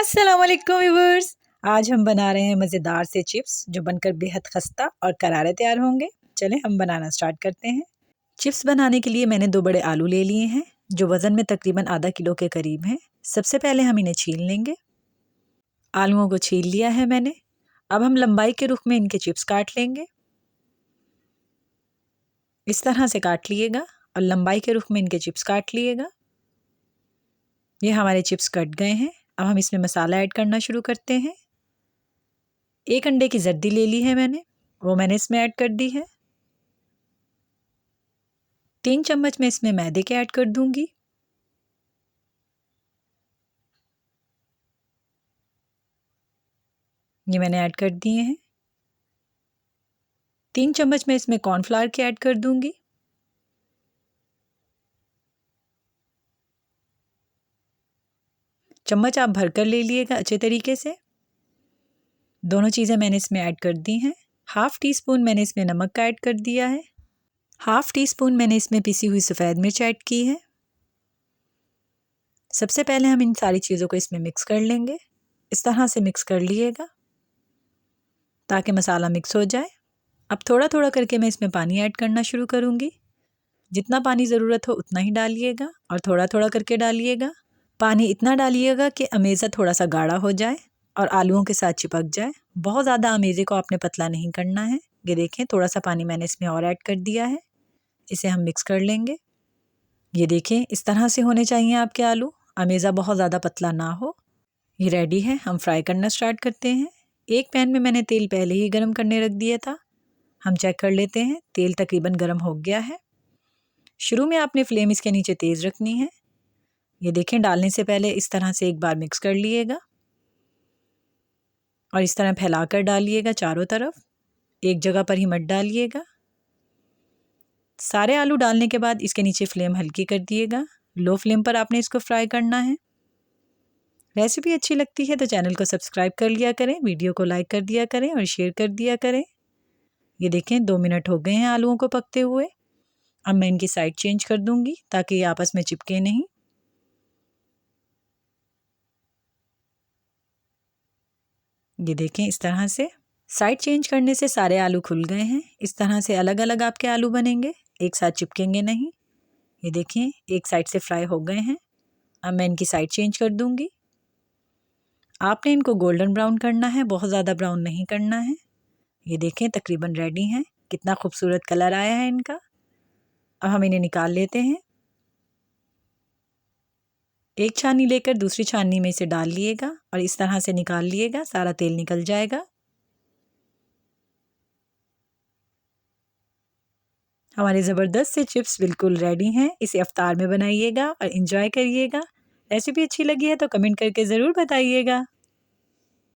अस्सलाम व्यूवर्स आज हम बना रहे हैं मज़ेदार से चिप्स, जो बनकर बेहद खस्ता और करारे तैयार होंगे। चलें, हम बनाना स्टार्ट करते हैं। चिप्स बनाने के लिए मैंने दो बड़े आलू ले लिए हैं, जो वज़न में तकरीबन आधा किलो के करीब हैं। सबसे पहले हम इन्हें छील लेंगे। आलूओं को छील लिया है मैंने। अब हम लंबाई के रुख में इनके चिप्स काट लेंगे। इस तरह से काट लिएगा और लंबाई के रुख में इनके चिप्स काट लिएगा। ये हमारे चिप्स कट गए हैं। अब हम इसमें मसाला ऐड करना शुरू करते हैं। एक अंडे की जर्दी ले ली है मैंने, वो मैंने इसमें ऐड कर दी है। तीन चम्मच मैं इसमें मैदे के ऐड कर दूँगी। ये मैंने ऐड कर दिए हैं। तीन चम्मच मैं इसमें कॉर्नफ्लावर के ऐड कर दूँगी। चम्मच आप भर कर ले लिएगा अच्छे तरीके से। दोनों चीज़ें मैंने इसमें ऐड कर दी हैं। हाफ़ टी स्पून मैंने इसमें नमक का ऐड कर दिया है। हाफ़ टी स्पून मैंने इसमें पिसी हुई सफ़ेद मिर्च ऐड की है। सबसे पहले हम इन सारी चीज़ों को इसमें मिक्स कर लेंगे। इस तरह से मिक्स कर लिएगा, ताकि मसाला मिक्स हो जाए। अब थोड़ा थोड़ा करके मैं इसमें पानी ऐड करना शुरू करूँगी। जितना पानी ज़रूरत हो उतना ही डालिएगा और थोड़ा थोड़ा करके डालिएगा। पानी इतना डालिएगा कि अमेज़ा थोड़ा सा गाढ़ा हो जाए और आलूओं के साथ चिपक जाए। बहुत ज़्यादा अमेज़े को आपने पतला नहीं करना है। ये देखें, थोड़ा सा पानी मैंने इसमें और ऐड कर दिया है। इसे हम मिक्स कर लेंगे। ये देखें, इस तरह से होने चाहिए आपके आलू। अमेज़ा बहुत ज़्यादा पतला ना हो। ये रेडी है, हम फ्राई करना स्टार्ट करते हैं। एक पैन में मैंने तेल पहले ही गर्म करने रख दिया था। हम चेक कर लेते हैं, तेल तकरीबन गर्म हो गया है। शुरू में आपने फ्लेम इसके नीचे तेज़ रखनी है। ये देखें, डालने से पहले इस तरह से एक बार मिक्स कर लिएगा। और इस तरह फैला कर डालिएगा चारों तरफ़। एक जगह पर ही मत डालिएगा। सारे आलू डालने के बाद इसके नीचे फ्लेम हल्की कर दिएगा। लो फ्लेम पर आपने इसको फ्राई करना है। रेसिपी अच्छी लगती है तो चैनल को सब्सक्राइब कर लिया करें वीडियो को लाइक कर दिया करें और शेयर कर दिया करें। ये देखें, दो मिनट हो गए हैं आलूओं को पकते हुए। अब मैं इनकी साइड चेंज कर दूँगी ताकि ये आपस में चिपके नहीं। ये देखें इस तरह से। साइड चेंज करने से सारे आलू खुल गए हैं। इस तरह से अलग अलग आपके आलू बनेंगे। एक साथ चिपकेंगे नहीं। ये देखें, एक साइड से फ्राई हो गए हैं। अब मैं इनकी साइड चेंज कर दूँगी। आपने इनको गोल्डन ब्राउन करना है, बहुत ज़्यादा ब्राउन नहीं करना है। ये देखें, तकरीबन रेडी हैं। कितना खूबसूरत कलर आया है इनका। अब हम इन्हें निकाल लेते हैं। एक छानी लेकर दूसरी छानी में इसे डाल लिएगा और इस तरह से निकाल लिएगा, सारा तेल निकल जाएगा। हमारे ज़बरदस्त से चिप्स बिल्कुल रेडी हैं, इसे अफ्तार में बनाइएगा और इन्जॉय करिएगा। रेसिपी अच्छी लगी है तो कमेंट करके ज़रूर बताइएगा।